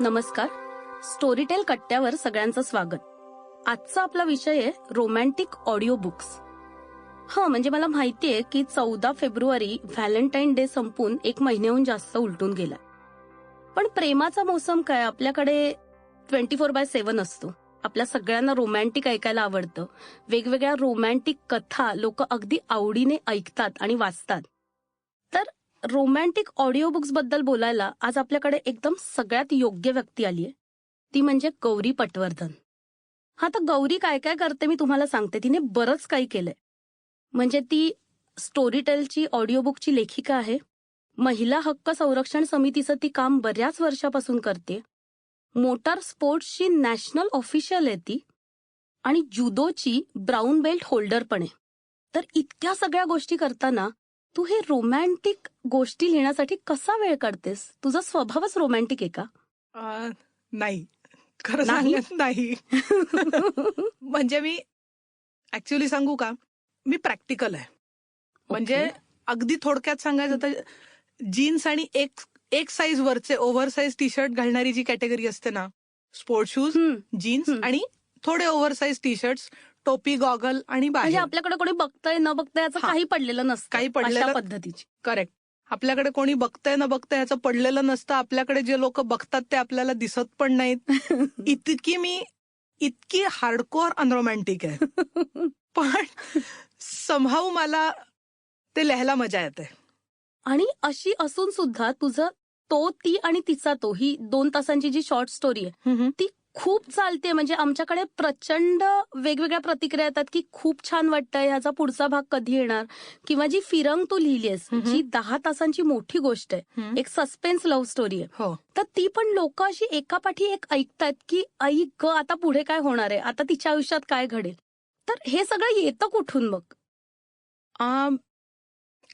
नमस्कार. स्टोरीटेल कट्ट्यावर सगळ्यांचं स्वागत. आजचा आपला विषय आहे रोमॅन्टिक ऑडिओ बुक्स हा म्हणजे मला माहितीये की चौदा फेब्रुवारी व्हॅलेंटाईन डे संपून एक महिन्याहून जास्त उलटून गेला पण प्रेमाचा मोसम काय? आपल्याकडे ट्वेंटी फोर बाय सेव्हन असतो. आपल्या सगळ्यांना रोमॅन्टिक ऐकायला आवडतं. वेगवेगळ्या रोमॅन्टिक कथा लोक अगदी आवडीने ऐकतात आणि वाचतात. रोमॅन्टिक ऑडिओ बुक्सबद्दल बोलायला आज आपल्याकडे एकदम सगळ्यात योग्य व्यक्ती आलीये. ती म्हणजे गौरी पटवर्धन. हा तर गौरी काय काय करते मी तुम्हाला सांगते. तिने बरंच काही केलंय. म्हणजे ती स्टोरीटेलची ऑडिओ बुकची लेखिका आहे. महिला हक्क संरक्षण समितीचं ती काम बऱ्याच वर्षापासून करते. मोटार स्पोर्ट्सची नॅशनल ऑफिशियल आहे ती. आणि जुदोची ब्राऊन बेल्ट होल्डर पण आहे. तर इतक्या सगळ्या गोष्टी करताना तू हे रोमॅन्टिक गोष्टी लिहिण्यासाठी कसा वेळ काढतेस तुझा स्वभावच रोमॅन्टिक आहे का नाही खरं नाही? सांगत नाही म्हणजे मी ऍक्च्युली सांगू का मी प्रॅक्टिकल आहे म्हणजे. अगदी थोडक्यात सांगायचं तर जीन्स आणि एक एक साईज वरचे ओव्हर साईज टी शर्ट घालणारी जी कॅटेगरी असते ना स्पोर्ट शूज. जीन्स. आणि थोडे ओव्हर साईज टी शर्ट टोपी गॉगल आणि म्हणजे बाहेर आपल्याकडे कोणी बघतंय न बघतंय याचं हा. काही पडलेलं नसतं काही अशा पडलेलं- पद्धतीची. करेक्ट आपल्याकडे कोणी बघतंय ना बघतंय ह्याचं पडलेलं नसतं. आपल्याकडे जे लोक बघतात ते आपल्याला दिसत पण नाहीत. इतकी मी इतकी हार्डकोअर अनरोमॅन्टिक आहे. पण संभाव मला ते लिहायला मजा येते. आणि अशी असून सुद्धा तुझं तो ती आणि तिचा तो ही दोन तासांची जी शॉर्ट स्टोरी आहे ती खूप चालते म्हणजे आमच्याकडे प्रचंड वेगवेगळ्या प्रतिक्रिया येतात की खूप छान वाटतंय ह्याचा पुढचा भाग कधी येणार? किंवा जी फिरंग तू लिहिलीयस हम्म. जी दहा तासांची मोठी गोष्ट आहे एक सस्पेन्स लव्ह स्टोरी आहे. हो. तर ती पण लोक अशी एकापाठी एक ऐकतात की आई ग आता पुढे काय होणार आहे? आता तिच्या आयुष्यात काय घडेल? तर हे सगळं येतं कुठून मग?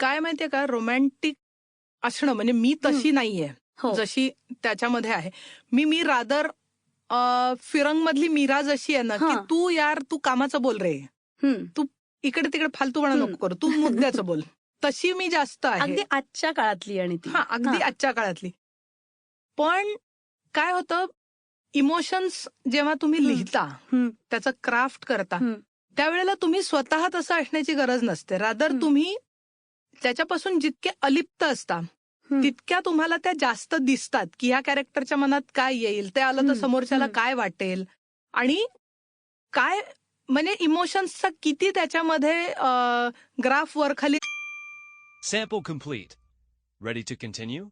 काय माहितीये का? रोमॅन्टिक असणं म्हणजे मी तशी नाहीये. हो. जशी त्याच्यामध्ये आहे. मी मी रादर फिरंग मधली मीरा जशी आहे ना की हा. तू यार तू कामाचं बोल रे हम्म. इकडे तिकडे फालतूपणा हम्म. नको करू तू मुद्द्याचं बोल तशी मी जास्त आहे अगदी आजच्या काळातली आणि ती हा अगदी हा. आजच्या काळातली पण काय होतं इमोशन्स जेव्हा तुम्ही हम्म. लिहिता हम्म. त्याचं क्राफ्ट करता हम्म. त्यावेळेला तुम्ही स्वतः तसं असण्याची गरज नसते रादर हम्म. तुम्ही त्याच्यापासून जितके अलिप्त असता. तितक्या तुम्हाला त्या जास्त दिसतात की ह्या कॅरेक्टरच्या मनात काय येईल ते आलं तर. समोरच्याला. काय वाटेल आणि काय म्हणजे इमोशन्सचा किती त्याच्यामध्ये ग्राफ वर खाली Sample complete. Ready to continue?